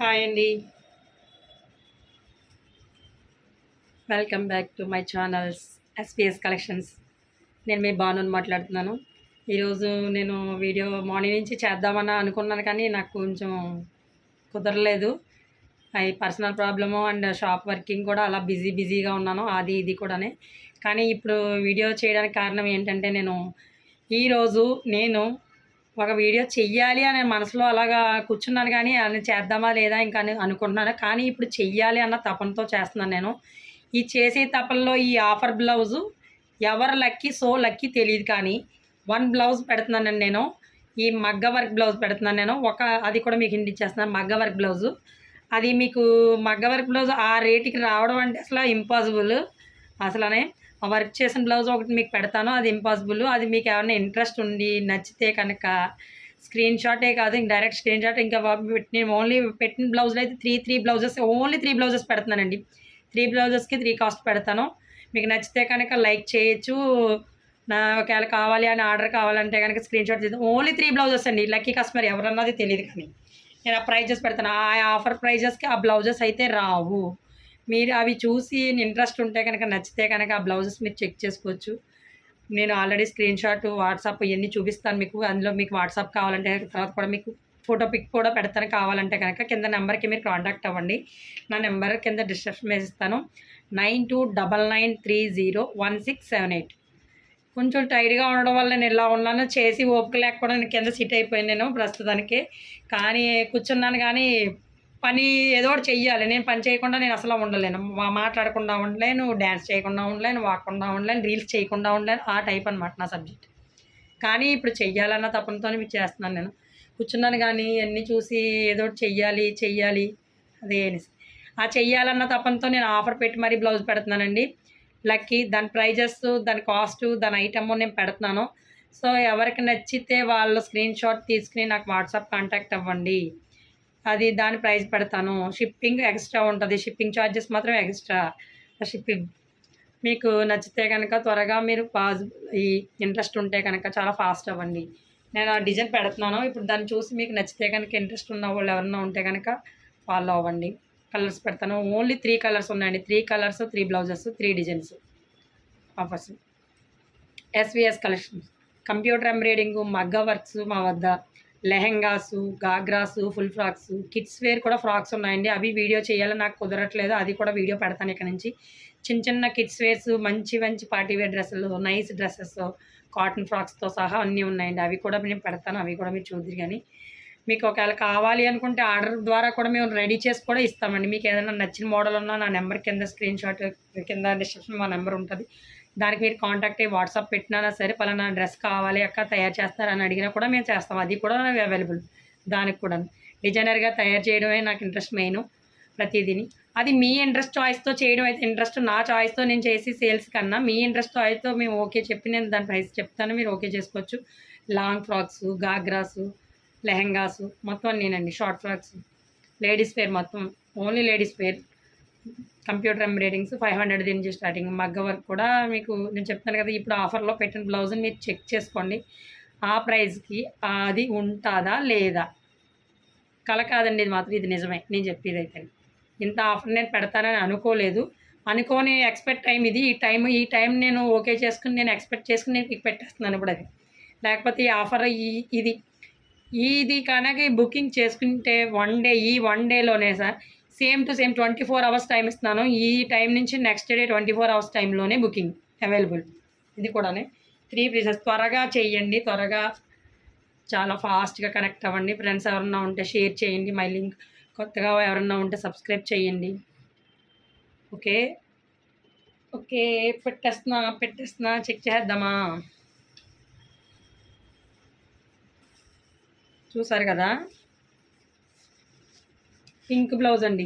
Hi అండి welcome back to my channels S P S collections నేను మీ బాను మాట్లాడుతున్నాను. ఈరోజు నేను వీడియో మార్నింగ్ నుంచి చేద్దామని అనుకున్నాను కానీ నాకు కొంచెం కుదరలేదు. అవి personal problem and shop working కూడా అలా బిజీ బిజీగా ఉన్నాను. అది ఇది కూడానే. కానీ ఇప్పుడు వీడియో చేయడానికి కారణం ఏంటంటే నేను ఈరోజు నేను ఒక వీడియో చెయ్యాలి అనే మనసులో అలాగా కూర్చున్నాను కానీ అని చేద్దామా లేదా ఇంకా అని అనుకుంటున్నాను. కానీ ఇప్పుడు చెయ్యాలి అన్న తపనతో చేస్తున్నాను నేను. ఈ చేసే తపనలో ఈ ఆఫర్ బ్లౌజు ఎవరు లక్కీ సో లక్కీ తెలియదు కానీ వన్ బ్లౌజ్ పెడుతున్నానండి నేను ఈ మగ్గ వర్క్ బ్లౌజ్ పెడుతున్నాను నేను. ఒక అది కూడా మీకు హింట్ ఇచ్చేస్తున్నాను మగ్గ వర్క్ బ్లౌజు. అది మీకు మగ్గ వర్క్ బ్లౌజ్ ఆ రేటుకి రావడం అంటే అసలు ఇంపాసిబుల్ అసలనే వర్క్ చేసిన బ్లౌజ్ ఒకటి మీకు పెడతాను అది ఇంపాసిబుల్ అది మీకు ఏమైనా ఇంట్రెస్ట్ ఉండి నచ్చితే కనుక స్క్రీన్ షాటే కాదు ఇంక డైరెక్ట్ స్క్రీన్ షాట్ ఇంకా నేను ఓన్లీ పెట్టిన బ్లౌజులు అయితే three three blouses only three blouses పెడుతున్నానండి. త్రీ బ్లౌజెస్కి త్రీ కాస్ట్ పెడతాను. మీకు నచ్చితే కనుక లైక్ చేయొచ్చు. నా ఒకవేళ కావాలి అని ఆర్డర్ కావాలంటే కనుక స్క్రీన్ షాట్ చేద్దాం ఓన్లీ త్రీ బ్లౌజెస్ అండి. లక్కీ కస్టమర్ ఎవరన్నది తెలియదు కానీ. నేను ఆ ప్రైజెస్ పెడతాను. ఆ ఆఫర్ ప్రైజెస్కి ఆ బ్లౌజెస్ అయితే రావు. మీరు అవి చూసి ఇంట్రెస్ట్ ఉంటే కనుక నచ్చితే కనుక ఆ బ్లౌజెస్ మీరు చెక్ చేసుకోవచ్చు. నేను ఆల్రెడీ స్క్రీన్ షాట్ వాట్సాప్ ఇవన్నీ చూపిస్తాను మీకు. అందులో మీకు వాట్సాప్ కావాలంటే తర్వాత కూడా మీకు ఫోటో పిక్ కూడా పెడతాను. కావాలంటే కనుక కింద నెంబర్కి మీరు కాంటాక్ట్ అవ్వండి. నా నెంబర్ కింద డిస్క్రిప్షన్ ఇస్తాను nine two double nine three zero one six seven eight. కొంచెం టైర్డ్గా ఉండడం వల్ల నేను ఇలా ఉన్నాను. చేసి ఓపిక లేకపోవడం నేను కింద సిట్ అయిపోయాను నేను ప్రస్తుతానికి. కానీ కూర్చున్నాను కానీ పని ఏదో ఒకటి చెయ్యాలి. నేను పని చేయకుండా నేను అసలు ఉండలేను. మా మాట్లాడకుండా ఉండలేను డ్యాన్స్ చేయకుండా ఉండలేను వాక్కుండా ఉండలేను రీల్స్ చేయకుండా ఉండలేను ఆ టైప్ అనమాట నా సబ్జెక్ట్ కానీ ఇప్పుడు చెయ్యాలన్న తపనతో మీకు చేస్తున్నాను నేను. కూర్చున్నాను కానీ అన్నీ చూసి ఏదో ఒకటి చెయ్యాలి చెయ్యాలి అదే ఆ చెయ్యాలన్న తపనతో నేను ఆఫర్ పెట్టి మరీ బ్లౌజ్ పెడుతున్నానండి. లక్కీ దాని ప్రైజెస్ దాని కాస్ట్ దాని ఐటమ్ నేను పెడుతున్నాను. సో ఎవరికి నచ్చితే వాళ్ళ స్క్రీన్ షాట్ తీసుకుని నాకు వాట్సాప్ కాంటాక్ట్ అవ్వండి. అది దాని ప్రైస్ పెడతాను. షిప్పింగ్ ఎక్స్ట్రా ఉంటుంది. షిప్పింగ్ ఛార్జెస్ మాత్రం ఎక్స్ట్రా షిప్పింగ్. మీకు నచ్చితే కనుక త్వరగా మీరు పాజ్ ఈ ఇంట్రెస్ట్ ఉంటే కనుక చాలా ఫాస్ట్ అవ్వండి. నేను ఆ డిజైన్ పెడుతున్నాను. ఇప్పుడు దాన్ని చూసి మీకు నచ్చితే కనుక ఇంట్రెస్ట్ ఉన్న వాళ్ళు ఎవరన్నా ఉంటే కనుక ఫాలో అవ్వండి. కలర్స్ పెడతాను. ఓన్లీ త్రీ కలర్స్ ఉన్నాయండి. Three colours three blouses three designs offers. S V S collections computer embroidering మగ్గ వర్క్స్ మా వద్ద. Lehengas ghagras full frocks kids wear కూడా ఫ్రాక్స్ ఉన్నాయండి. అవి వీడియో చేయాలని నాకు కుదరట్లేదు. అది కూడా వీడియో పెడతాను ఇక్కడ నుంచి. చిన్న చిన్న కిడ్స్ వేర్స్ మంచి మంచి పార్టీ వేర్ డ్రెస్సులు నైస్ డ్రెస్సెస్ కాటన్ ఫ్రాక్స్తో సహా అన్నీ ఉన్నాయండి. అవి కూడా నేను పెడతాను అవి కూడా మీరు చూద్దరు కానీ మీకు ఒకవేళ కావాలి అనుకుంటే ఆర్డర్ ద్వారా కూడా మేము రెడీ చేసి కూడా ఇస్తామండి. మీకు ఏదైనా నచ్చిన మోడల్ ఉన్నా నా నెంబర్ కింద స్క్రీన్ షాట్ కింద డిస్క్రిప్షన్ మా నెంబర్ ఉంటుంది. దానికి మీరు కాంటాక్ట్ అయ్యి వాట్సాప్ పెట్టినా సరే పలానా డ్రెస్ కావాలి అక్క తయారు చేస్తారని అడిగినా కూడా మేము చేస్తాం. అది కూడా అవైలబుల్ దానికి కూడా డిజైనర్గా తయారు చేయడమే నాకు ఇంట్రెస్ట్ మెయిన్ ప్రతిదీని. అది మీ ఇంట్రెస్ట్ చాయిస్తో చేయడం అయితే ఇంట్రెస్ట్ నా చాయిస్తో నేను చేసి సేల్స్ కన్నా మీ ఇంట్రెస్ట్ చాయిస్తో మేము ఓకే చెప్పి నేను దాని ప్రైస్ చెప్తాను. మీరు ఓకే చేసుకోవచ్చు. లాంగ్ ఫ్రాక్స్ గాగ్రాసు లెహెంగాస్ మొత్తం నేనండి షార్ట్ ఫ్రాక్స్ లేడీస్ వేర్ మొత్తం. Only ladies wear computer embroiderings five hundred నుంచి స్టార్టింగ్. మగ్గ వర్క్ కూడా మీకు నేను చెప్తాను కదా ఇప్పుడు ఆఫర్లో పెట్టిన బ్లౌజ్ని మీరు చెక్ చేసుకోండి. ఆ ప్రైస్కి అది ఉంటుందా లేదా? కల కాదండి ఇది మాత్రం ఇది నిజమే. నేను చెప్పేది అయితే ఇంత ఆఫర్ నేను పెడతానని అనుకోలేదు. అనుకోని ఎక్స్పెక్ట్ టైం ఇది. ఈ టైం ఈ టైం నేను ఓకే చేసుకుని నేను ఎక్స్పెక్ట్ చేసుకుని నేను పిక్ పెట్టేస్తున్నాను ఇప్పుడు అది. లేకపోతే ఈ ఆఫర్ ఈ ఇది. ఇది కనుక బుకింగ్ చేసుకుంటే వన్ డే ఈ one డేలోనే sir same to same twenty four hours time ఇస్తున్నాను. ఈ టైం నుంచి next day twenty four hours టైంలోనే బుకింగ్ అవైలబుల్. ఇది కూడానే. త్రీ ప్లేసెస్ త్వరగా చేయండి. త్వరగా చాలా ఫాస్ట్గా కనెక్ట్ అవ్వండి. ఫ్రెండ్స్ ఎవరన్నా ఉంటే షేర్ చేయండి. మై లింక్ కొత్తగా ఎవరన్నా ఉంటే సబ్స్క్రైబ్ చేయండి. ఓకే? ఓకే. పెట్టేస్తున్నా పెట్టేస్తున్నా. చెక్ చేద్దామా చూసారు కదా? పింక్ బ్లౌజ్ అండి.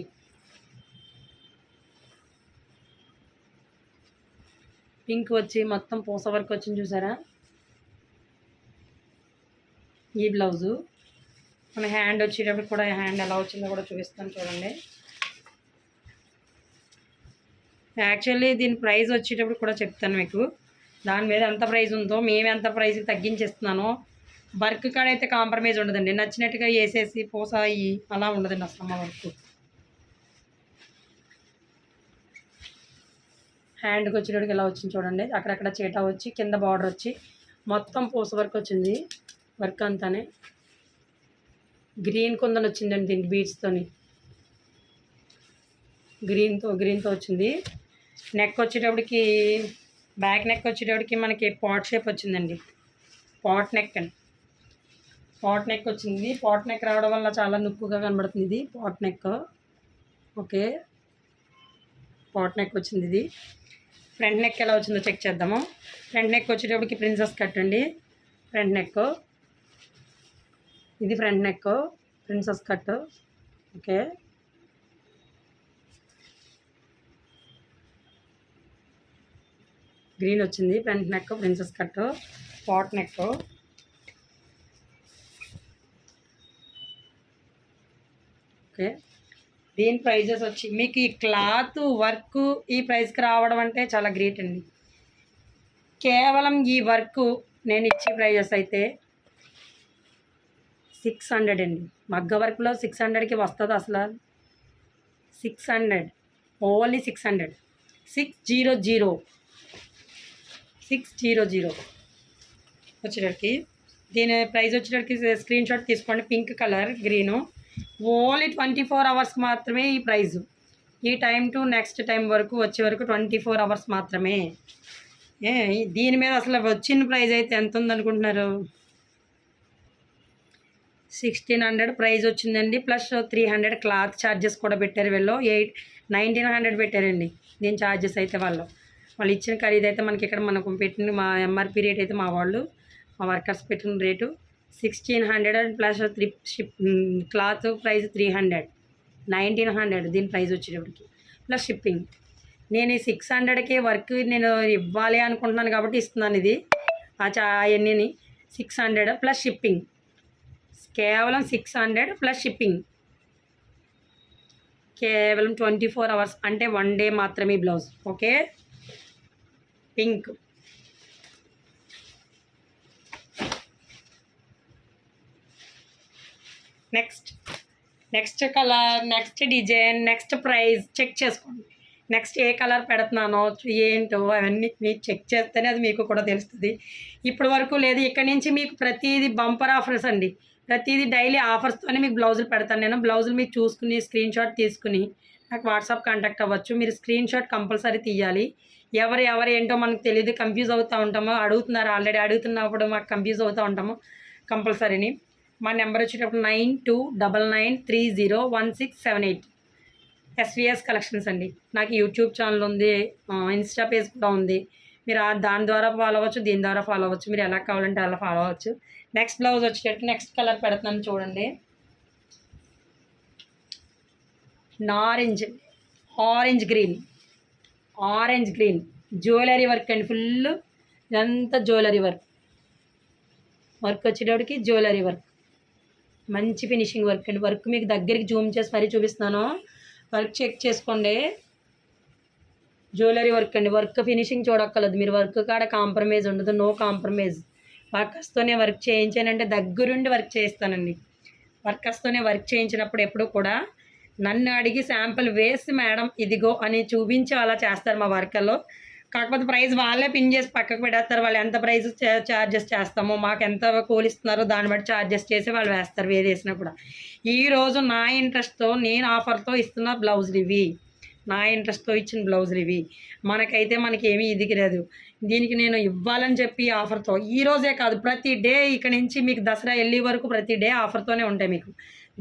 పింక్ వచ్చి మొత్తం పూస వర్క్ వచ్చింది చూసారా? ఈ బ్లౌజు. మన హ్యాండ్ వచ్చేటప్పుడు కూడా హ్యాండ్ ఎలా వచ్చిందో కూడా చూపిస్తాను చూడండి. యాక్చువల్లీ దీని ప్రైస్ వచ్చేటప్పుడు కూడా చెప్తాను మీకు. దాని మీద ఎంత ప్రైస్ ఉందో మేము ఎంత ప్రైస్కి తగ్గించేస్తున్నానో వర్క్ కాడ అయితే కాంప్రమైజ్ ఉండదండి. నచ్చినట్టుగా వేసేసి పోసాయి. అలా ఉండదండి అసలు మా వర్క్. హ్యాండ్కి వచ్చేటప్పటికి ఇలా వచ్చింది చూడండి. అక్కడక్కడ చీట వచ్చి కింద బార్డర్ వచ్చి మొత్తం పూస వర్క్ వచ్చింది. వర్క్ అంతానే. గ్రీన్ కుందని వచ్చిందండి దీనికి బీడ్స్తోని గ్రీన్తో గ్రీన్తో వచ్చింది. నెక్ వచ్చేటప్పటికి బ్యాక్ నెక్ వచ్చేటప్పటికి మనకి పాట్ షేప్ వచ్చిందండి. పాట్ నెక్ అండి. పాట్ నెక్ వచ్చింది. పాట్ నెక్ రావడం వల్ల చాలా నొప్పుగా కనబడుతుంది ఇది. Pot neck. Okay. Pot neck వచ్చింది ఇది. ఫ్రంట్ నెక్ ఎలా వచ్చిందో చెక్ చేద్దాము. ఫ్రంట్ నెక్ వచ్చేటప్పటికి ప్రిన్సెస్ కట్ అండి ఫ్రంట్ నెక్. ఇది front neck. Princess cut. Okay. Green వచ్చింది. Front neck princess cut. Pot neck. Okay. దీని ప్రైజెస్ వచ్చి మీకు ఈ క్లాత్ వర్క్ ఈ ప్రైస్కి రావడం అంటే చాలా గ్రేట్ అండి. కేవలం ఈ వర్క్ నేను ఇచ్చే ప్రైజెస్ అయితే సిక్స్ హండ్రెడ్ అండి. మగ్గ వర్క్లో సిక్స్ హండ్రెడ్కి వస్తుంది అసలు. Six hundred. Only six hundred. Six zero zero. Six zero zero. వచ్చేటప్పటికి దీని ప్రైస్ వచ్చేటప్పటికి స్క్రీన్ షాట్ తీసుకోండి. Pink colour green. Only twenty four hours మాత్రమే ఈ ప్రైజు. ఈ టైం టు నెక్స్ట్ టైం వరకు వచ్చే వరకు ట్వంటీ ఫోర్ అవర్స్ మాత్రమే. ఏ దీని మీద అసలు వచ్చిన ప్రైజ్ అయితే ఎంత ఉందనుకుంటున్నారు? సిక్స్టీన్ హండ్రెడ్ ప్రైజ్ వచ్చిందండి. Plus three hundred cloth charges కూడా పెట్టారు వీళ్ళు. ఎయిట్ నైన్టీన్ హండ్రెడ్ పెట్టారండి దీని ఛార్జెస్ అయితే వాళ్ళు. వాళ్ళు ఇచ్చిన ఖరీదు అయితే మనకి ఇక్కడ మనకు పెట్టిన మా ఎంఆర్పి రేట్ అయితే మా వాళ్ళు మా వర్కర్స్ పెట్టిన rate. Sixteen hundred and plus three ship cloth price three hundred nineteen hundred దీని ప్రైస్ వచ్చేటప్పటికి. ప్లస్ షిప్పింగ్ నేను ఈ సిక్స్ హండ్రెడ్కి వర్క్ నేను ఇవ్వాలి అనుకుంటున్నాను కాబట్టి ఇస్తున్నాను ఇది. ఆ చా అవన్నీని సిక్స్ హండ్రెడ్ ప్లస్ షిప్పింగ్ కేవలం సిక్స్ హండ్రెడ్ ప్లస్ షిప్పింగ్ కేవలం ట్వంటీ ఫోర్ అవర్స్ అంటే వన్ డే మాత్రమే blouse okay pink next next colour next design next price check చేసుకోండి. నెక్స్ట్ ఏ కలర్ పెడుతున్నానో ఏంటో అవన్నీ మీరు చెక్ చేస్తేనే అది మీకు కూడా తెలుస్తుంది. ఇప్పటి వరకు లేదు ఇక్కడ నుంచి మీకు ప్రతిదీ బంపర్ ఆఫర్స్ అండి. ప్రతిదీ డైలీ ఆఫర్స్తోనే మీకు బ్లౌజులు పెడతాను. నేను బ్లౌజులు మీరు చూసుకుని స్క్రీన్ షాట్ తీసుకుని నాకు వాట్సాప్ కాంటాక్ట్ అవ్వచ్చు. మీరు స్క్రీన్ షాట్ కంపల్సరీ తీయాలి. ఎవరు ఎవరు ఏంటో మనకు తెలియదు కన్ఫ్యూజ్ అవుతూ ఉంటాము. అడుగుతున్నారు ఆల్రెడీ అడుగుతున్నప్పుడు మాకు కన్ఫ్యూజ్ అవుతూ ఉంటాము కంపల్సరీని మా నెంబర్ వచ్చేటప్పుడు nine two double nine three zero one six seven eight. S V S collections అండి. నాకు యూట్యూబ్ ఛానల్ ఉంది ఇన్స్టా పేజ్ కూడా ఉంది. మీరు దాని ద్వారా ఫాలో అవ్వచ్చు దీని ద్వారా ఫాలో అవ్వచ్చు. మీరు ఎలా కావాలంటే అలా ఫాలో అవ్వచ్చు. నెక్స్ట్ బ్లౌజ్ వచ్చేటట్టు నెక్స్ట్ కలర్ పెడుతున్నాను చూడండి. నారెంజ్ orange green orange green jewellery work అండి ఫుల్ ఇదంతా జ్యువెలరీ వర్క్ వర్క్ వచ్చేటప్పటికి జ్యువెలరీ వర్క్ మంచి ఫినిషింగ్ వర్క్ అండి. వర్క్ మీకు దగ్గరికి జూమ్ చేసి మరీ చూపిస్తున్నాను. వర్క్ చెక్ చేసుకోండి. జ్యువెలరీ వర్క్ అండి. వర్క్ ఫినిషింగ్ చూడక్కర్లేదు. మీరు వర్క్ కాడ కాంప్రమైజ్ ఉండదు. నో కాంప్రమైజ్ వర్కర్స్తోనే వర్క్ చేయించానంటే దగ్గరుండి వర్క్ చేయిస్తానండి. వర్కర్స్తోనే వర్క్ చేయించినప్పుడు ఎప్పుడు కూడా నన్ను అడిగి శాంపుల్ వేసి మేడం ఇదిగో అని చూపించి అలా చేస్తారు మా వర్కర్లో కాకపోతే ప్రైస్ వాళ్ళే పిన్ చేసి పక్కకు పెట్టేస్తారు. వాళ్ళు ఎంత ప్రైస్ చార్జెస్ చేస్తామో మాకు ఎంత కూలిస్తున్నారో దాన్ని బట్టి చార్జెస్ చేసి వాళ్ళు వేస్తారు వేది వేసినా కూడా. ఈరోజు నా ఇంట్రెస్ట్తో నేను ఆఫర్తో ఇస్తున్న బ్లౌజులు ఇవి నా ఇంట్రెస్ట్తో ఇచ్చిన బ్లౌజులు ఇవి మనకైతే మనకి ఏమీ ఇదికి దీనికి నేను ఇవ్వాలని చెప్పి ఆఫర్తో ఈ రోజే కాదు ప్రతి డే ఇక్కడ నుంచి మీకు దసరా వెళ్ళే వరకు ప్రతి డే ఆఫర్తోనే ఉంటాయి మీకు.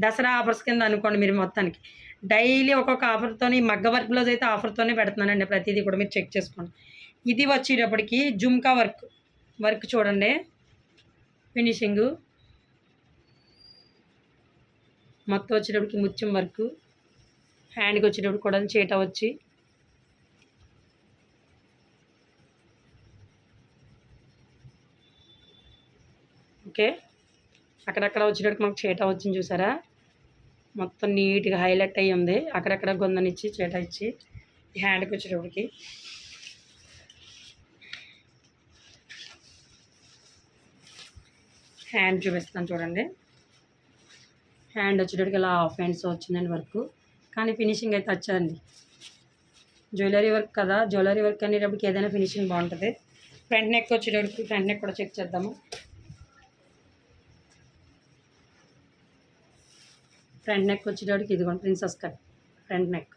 దసరా ఆఫర్స్ కింద అనుకోండి మీరు మొత్తానికి. డైలీ ఒక్కొక్క ఆఫర్తో మగ్గ వర్క్ బ్లౌజ్ అయితే ఆఫర్తోనే పెడుతున్నానండి ప్రతిదీ కూడా మీరు చెక్ చేసుకోండి. ఇది వచ్చేటప్పటికి జుమ్కా వర్క్ వర్క్ చూడండి. ఫినిషింగు. మొత్తం వచ్చేటప్పటికి ముత్యం వర్క్. హ్యాండ్కి వచ్చేటప్పుడు కూడా చీట వచ్చి. ఓకే. అక్కడక్కడ వచ్చేటప్పుడు మాకు చీట వచ్చింది చూసారా? మొత్తం నీట్గా హైలైట్ అయ్యి ఉంది. అక్కడక్కడ గొందనిచ్చి చేట ఇచ్చి హ్యాండ్కి వచ్చేటప్పటికి. హ్యాండ్ చూపిస్తాను చూడండి. హ్యాండ్ వచ్చేటప్పటికి ఇలా హాఫ్ హ్యాండ్స్ వచ్చిందండి వర్క్. కానీ ఫినిషింగ్ అయితే వచ్చారండి జ్యువెలరీ వర్క్ కదా జ్యువెలరీ వర్క్ అనేటప్పటికి ఏదైనా ఫినిషింగ్ బాగుంటుంది. ఫ్రంట్ నెక్ వచ్చేటప్పటికి ఫ్రంట్ నెక్ కూడా చెక్ చేద్దాము. ఫ్రంట్ నెక్ వచ్చేటప్పటికి ఇదిగోండి princess cut front neck.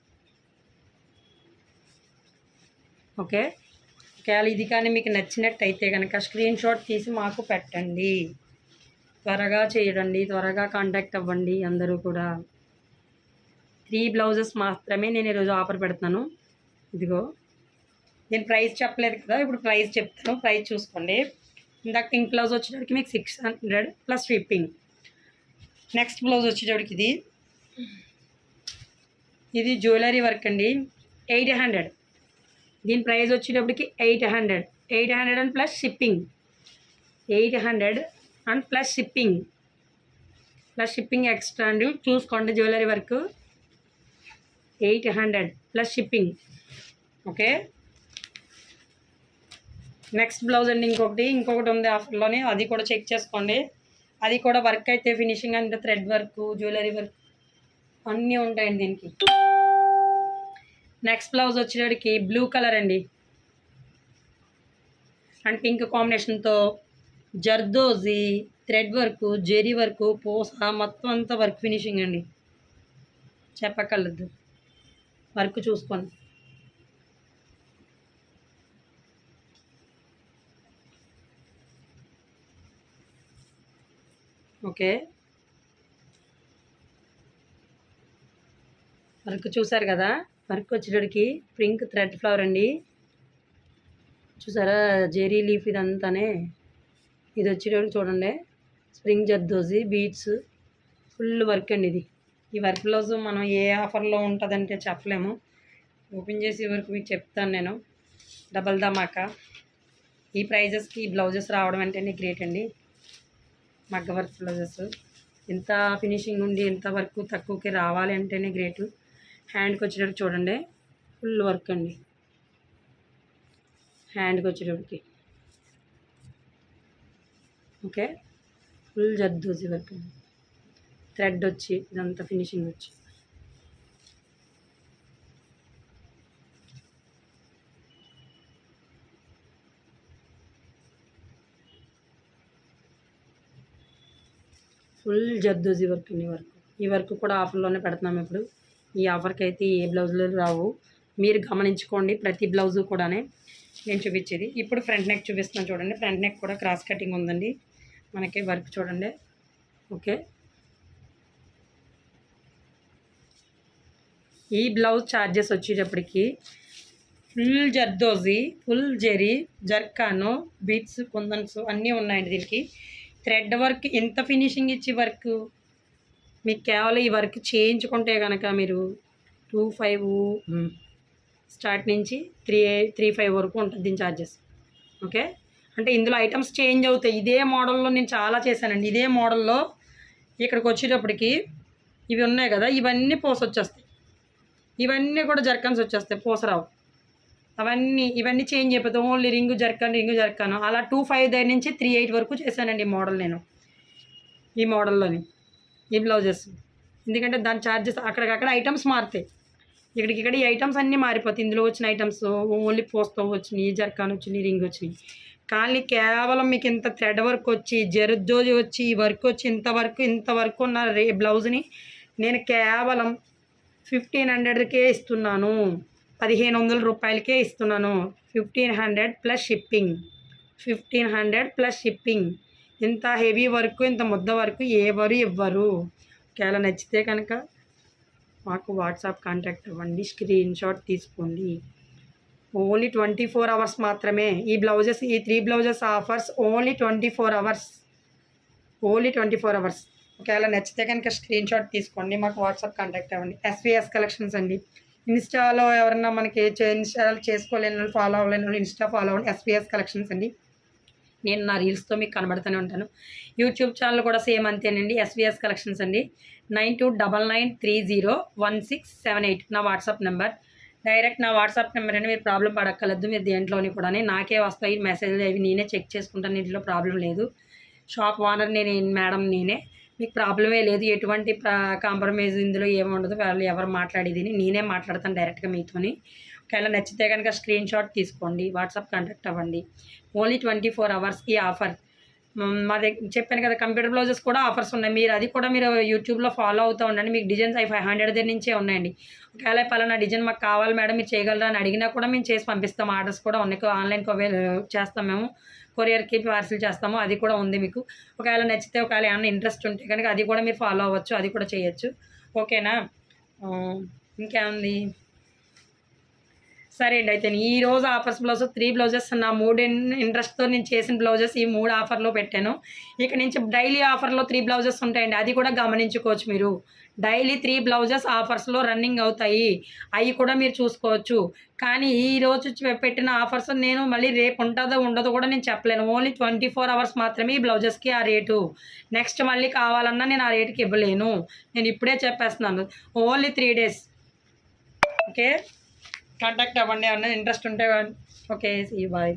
Okay? ఒకవేళ ఇది కానీ మీకు నచ్చినట్టయితే కనుక స్క్రీన్ షాట్ తీసి మాకు పెట్టండి. త్వరగా చేయడండి త్వరగా కాంటాక్ట్ అవ్వండి అందరూ కూడా. త్రీ బ్లౌజెస్ మాత్రమే నేను ఈరోజు ఆఫర్ పెడుతున్నాను. ఇదిగో. నేను ప్రైస్ చెప్పలేదు కదా ఇప్పుడు ప్రైస్ చెప్తాను. ప్రైస్ చూసుకోండి. ఇందాక పింక్ బ్లౌజ్ వచ్చేటప్పటికి మీకు six hundred plus shipping. Next blouse వచ్చేటప్పటికి ఇది. ఇది జ్యువెలరీ వర్క్ అండి. Eight hundred. దీని ప్రైస్ వచ్చేటప్పటికి eight hundred. Eight hundred and plus shipping. Eight hundred and plus shipping. Plus shipping extra అండి. చూసుకోండి jewellery work. Eight hundred plus shipping. Okay. Next blouse అండి ఇంకొకటి. ఇంకొకటి ఉంది ఆఫర్లోనే. అది కూడా చెక్ చేసుకోండి. అది కూడా వర్క్ అయితే ఫినిషింగ్ అంటే థ్రెడ్ వర్క్ జ్యువెలరీ వర్క్ అన్నీ ఉంటాయండి దీనికి. నెక్స్ట్ బ్లౌజ్ వచ్చేటికి బ్లూ కలర్ అండి. అండ్ పింక్ కాంబినేషన్తో zardozi thread work zari work పూస మొత్తం అంతా వర్క్ ఫినిషింగ్ అండి. చెప్పగలదు వర్క్ చూసుకోండి. ఓకే. వర్క్ చూసారు కదా? వర్క్ వచ్చేటడికి పింక్ థ్రెడ్ ఫ్లవర్ అండి. చూసారా? జెరీ లీఫ్ ఇదంతానే. ఇది వచ్చేటప్పుడు చూడండి. Spring zardozi beads full work అండి ఇది. ఈ వర్క్ బ్లౌజ్ మనం ఏ ఆఫర్లో ఉంటుందంటే చెప్పలేము. ఓపెన్ చేసి వరకు మీకు చెప్తాను నేను. డబల్ ధమాకా. ఈ ప్రైజెస్కి బ్లౌజెస్ రావడం అంటేనే గ్రేట్ అండి. మగ్గ వర్క్ బ్లౌజెస్ ఇంత ఫినిషింగ్ ఉండి ఇంత వర్క్ తక్కువకి రావాలి అంటేనే గ్రేట్ హ్యాండ్కి వచ్చేటప్పుడు చూడండి ఫుల్ వర్క్ అండి. హ్యాండ్కి వచ్చేటప్పటికి. ఓకే ఫుల్ జద్దోజీ వర్క్ అండి థ్రెడ్ వచ్చి ఇదంతా ఫినిషింగ్ వచ్చి. ఫుల్ జర్దోజీ వర్క్ ఈ వర్క్. ఈ వర్క్ కూడా ఆఫర్లోనే పెడుతున్నాం ఇప్పుడు. ఈ ఆఫర్కి అయితే ఏ బ్లౌజులు రావు. మీరు గమనించుకోండి ప్రతి బ్లౌజు కూడానే నేను చూపించేది. ఇప్పుడు ఫ్రంట్ నెక్ చూపిస్తున్నాను చూడండి. ఫ్రంట్ నెక్ కూడా క్రాస్ కటింగ్ ఉందండి. మనకి వర్క్ చూడండి. ఓకే. ఈ బ్లౌజ్ ఛార్జెస్ వచ్చేటప్పటికి full zardozi full zari zircon beads kundans అన్నీ ఉన్నాయండి దీనికి. థ్రెడ్ వర్క్ ఎంత ఫినిషింగ్ ఇచ్చి వర్క్ మీకు కేవలం ఈ వర్క్ చేయించుకుంటే కనుక మీరు టూ ఫైవ్ స్టార్ట్ నుంచి త్రీ త్రీ ఫైవ్ వరకు ఉంటుంది దీని ఛార్జెస్ ఓకే? అంటే ఇందులో ఐటమ్స్ చేంజ్ అవుతాయి. ఇదే మోడల్లో నేను చాలా చేశానండి. ఇదే మోడల్లో ఇక్కడికి వచ్చేటప్పటికి ఇవి ఉన్నాయి కదా ఇవన్నీ పోస వచ్చేస్తాయి ఇవన్నీ కూడా జర్కన్స్ వచ్చేస్తాయి పోసరావు. అవన్నీ ఇవన్నీ చేంజ్ అయిపోతాయి. Only ring zircon ring zircon అలా టూ ఫైవ్ దగ్గర నుంచి త్రీ ఎయిట్ వరకు చేశానండి ఈ మోడల్ నేను. ఈ మోడల్లోని ఈ బ్లౌజెస్. ఎందుకంటే దాని ఛార్జెస్ అక్కడికక్కడ ఐటమ్స్ మారుతాయి. ఇక్కడికి ఇక్కడ ఈ ఐటమ్స్ అన్నీ మారిపోతాయి. ఇందులో వచ్చిన ఐటమ్స్ ఓన్లీ పోస్తో వచ్చినాయి జర్కాన్ వచ్చినాయి రింగ్ వచ్చినాయి. కానీ కేవలం మీకు ఇంత థ్రెడ్ వర్క్ వచ్చి జరుజోజి వచ్చి ఈ వర్క్ వచ్చి ఇంత వర్క్ ఇంత వర్క్ ఉన్న రే బ్లౌజ్ని నేను కేవలం ఫిఫ్టీన్ హండ్రెడ్కే ఇస్తున్నాను. పదిహేను వందల రూపాయలకే ఇస్తున్నాను. Fifteen hundred plus shipping. Fifteen hundred plus shipping. ఇంత హెవీ వర్క్ ఇంత ముద్ద వరకు ఎవరు ఇవ్వరు. ఒకవేళ నచ్చితే కనుక మాకు వాట్సాప్ కాంటాక్ట్ అవ్వండి స్క్రీన్ షాట్ తీసుకోండి. ఓన్లీ ట్వంటీ ఫోర్ అవర్స్ మాత్రమే. ఈ బ్లౌజెస్ ఈ three blouses offers only twenty four hours. Only twenty four hours. ఒకవేళ నచ్చితే కనుక స్క్రీన్ షాట్ తీసుకోండి మాకు వాట్సాప్ కాంటాక్ట్ అవ్వండి. ఎస్విఎస్ కలెక్షన్స్ అండి. ఇన్స్టాలో ఎవరన్నా మనకి ఇన్స్టాల్ చేసుకోలేని వాళ్ళు ఫాలో అవ్వలేని వాళ్ళు ఇన్స్టా ఫాలో అవ్వండి ఎస్విఎస్ కలెక్షన్స్ అండి. నేను నా రీల్స్తో మీకు కనబడుతూనే ఉంటాను. యూట్యూబ్ ఛానల్ కూడా సేమ్ అంతేనండి ఎస్విఎస్ కలెక్షన్స్ అండి. Nine two double nine three zero one six seven eight నా వాట్సాప్ నెంబర్. డైరెక్ట్ నా వాట్సాప్ నెంబర్ అని మీరు ప్రాబ్లం పడక్కర్లేదు మీరు దేంట్లోని కూడా నాకే వస్తాయి మెసేజ్లు అవి నేనే చెక్ చేసుకుంటాను ఇంట్లో ప్రాబ్లం లేదు. షాప్ ఓనర్ నేను మేడం నేనే. మీకు ప్రాబ్లమే లేదు. ఎటువంటి కాంప్రమైజ్ ఇందులో ఏమి ఉండదు. వాళ్ళు ఎవరు మాట్లాడేది నేనే మాట్లాడతాను డైరెక్ట్గా మీతోని. ఒకవేళ నచ్చితే కనుక స్క్రీన్ షాట్ తీసుకోండి. వాట్సాప్ కాంటాక్ట్ అవ్వండి. ఓన్లీ ట్వంటీ ఫోర్ అవర్స్ ఈ ఆఫర్. మా దగ్గర చెప్పాను కదా కంప్యూటర్ బ్లౌజెస్ కూడా ఆఫర్స్ ఉన్నాయి. మీరు అది కూడా మీరు యూట్యూబ్లో ఫాలో అవుతూ ఉండండి. మీకు డిజైన్స్ అవి ఫైవ్ హండ్రెడ్ దగ్గర నుంచే ఉన్నాయండి. ఒకవేళ పలానా డిజైన్ మాకు కావాలి మేడం మీరు చేయగలరా అని అడిగినా కూడా మేము చేసి పంపిస్తాం. ఆర్డర్స్ కూడా ఉన్నాయి. ఆన్లైన్ చేస్తాం మేము. కొరియర్కి పార్సిల్ చేస్తాము. అది కూడా ఉంది మీకు. ఒకవేళ నచ్చితే ఒకవేళ ఏమైనా ఇంట్రెస్ట్ ఉంటే కనుక అది కూడా మీరు ఫాలో అవ్వచ్చు అది కూడా చేయొచ్చు. ఓకేనా? ఇంకేముంది? సరే అండి అయితే ఈ రోజు ఆఫర్స్ బ్లౌజ్ త్రీ బ్లౌజెస్ నా మూడు ఇంట్రెస్ట్తో నేను చేసిన బ్లౌజెస్ ఈ మూడు ఆఫర్లో పెట్టాను. ఇక నుంచి డైలీ ఆఫర్లో త్రీ బ్లౌజెస్ ఉంటాయండి అది కూడా గమనించుకోవచ్చు మీరు. డైలీ త్రీ బ్లౌజెస్ ఆఫర్స్లో రన్నింగ్ అవుతాయి అవి కూడా మీరు చూసుకోవచ్చు. కానీ ఈ రోజు పెట్టిన ఆఫర్స్ నేను మళ్ళీ రేపు ఉంటుందో ఉండదో కూడా నేను చెప్పలేను. ఓన్లీ ట్వంటీ ఫోర్ అవర్స్ మాత్రమే ఈ బ్లౌజెస్కి ఆ రేటు. నెక్స్ట్ మళ్ళీ కావాలన్నా నేను ఆ రేటుకి ఇవ్వలేను. నేను ఇప్పుడే చెప్పేస్తున్నాను. Only three days. Okay? Contact అవ్వండి అన్న ఇంట్రెస్ట్ ఉంటే ఓకే సీ బాయ్